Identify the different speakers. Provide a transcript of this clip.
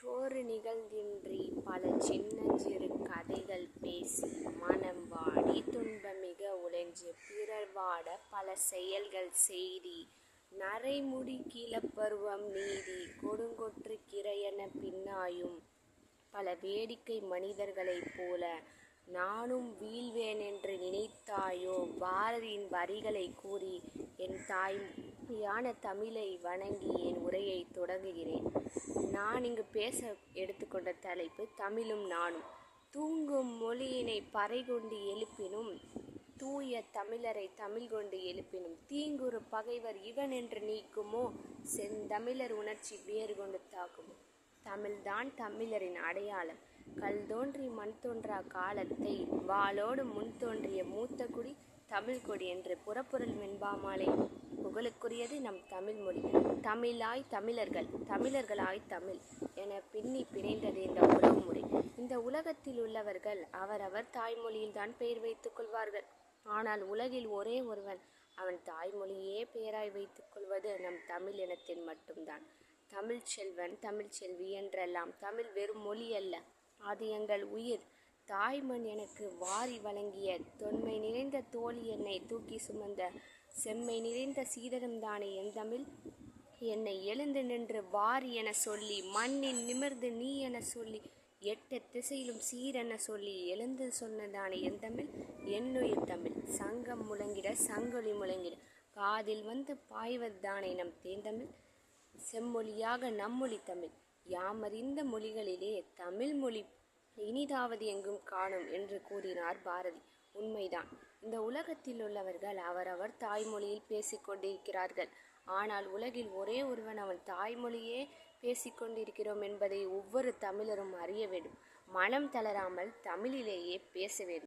Speaker 1: சோறு நிகழ்ந்தின்றி பல சின்ன சிறு கதைகள் பேசி மனம் வாடி துன்பமிக உழைஞ்சு பிறர் வாட பல செயல்கள் செய்தி. நரைமுடி கிளப்பருவம் நீதி கொடுங்கொற்று கிரையன பின்னாயும் பல வேடிக்கை மனிதர்களைப் போல நானும் வீழ்வேன் என்று நினைத்தாயோ? பாரதியின் வரிகளைக் கூறி என் தாய் தாய்மையான தமிழை வணங்கி என் உரையை தொடங்குகிறேன். நான் இங்கு பேச எடுத்துக்கொண்ட தலைப்பு தமிழும் நானும். தூங்கும் மொழியினை பறை கொண்டு எழுப்பினும் தூய தமிழரை தமிழ் கொண்டு எழுப்பினும் தீங்குறு பகைவர் இவன் என்று நீக்குமோ செந்தமிழர் உணர்ச்சி வேறு கொண்டு தாக்குமோ? தமிழ்தான் தமிழரின் அடையாளம். கல் தோன்றி மண் தோன்றா காலத்தை வாளோடு முன் தோன்றிய மூத்த குடி தமிழ் கொடி என்று புறப்பொருள் வெண்பாமாலை புகழுக்குரியது நம் தமிழ் மொழி. தமிழாய் தமிழர்கள் தமிழர்களாய் தமிழ் என பின்னி பிணைந்தது இந்த உறவு முறை. இந்த உலகத்தில் உள்ளவர்கள் அவரவர் தாய்மொழியில்தான் பெயர் வைத்துக் கொள்வார்கள். ஆனால் உலகில் ஒரே ஒருவன் அவன் தாய்மொழியே பெயராய் வைத்துக் கொள்வது நம் தமிழ் இனத்தின் மட்டும்தான். தமிழ் செல்வன் தமிழ் செல்வி என்றெல்லாம் தமிழ் வெறும் மொழி அல்ல. அது எங்கள் உயிர் தாய்மண் எனக்கு வாரி வழங்கிய தொன்மை நிறைந்த தோழி என்னை தூக்கி சுமந்த செம்மை நிறைந்த சீதனம்தானே என் தமிழ். என்னை எழுந்து நின்று வாரி என சொல்லி மண்ணின் நிமிர்ந்து நீ என சொல்லி எட்டு திசையிலும் சீரென சொல்லி எழுந்து சொன்னதானே என் தமிழ். என்னுயிர் தமிழ் சங்கம் முழங்கிட சங்கொலி முழங்கிட காதில் வந்து பாய்வதுதானே நம் தேந்தமிழ் செம்மொழியாக நம்மொழி தமிழ் யாமறிந்த மொழிகளிலே தமிழ் மொழி இனிதாவது எங்கும் காணும் என்று கூறினார் பாரதி. உண்மைதான். இந்த உலகத்தில் உள்ளவர்கள் அவரவர் தாய்மொழியில் பேசிக்கொண்டிருக்கிறார்கள் ஆனால் உலகில் ஒரே ஒருவன் அவன் தாய்மொழியே பேசிக்கொண்டிருக்கிறோம் என்பதை ஒவ்வொரு தமிழரும் அறிய வேண்டும். மனம் தளராமல் தமிழிலேயே பேச வேண்டும்.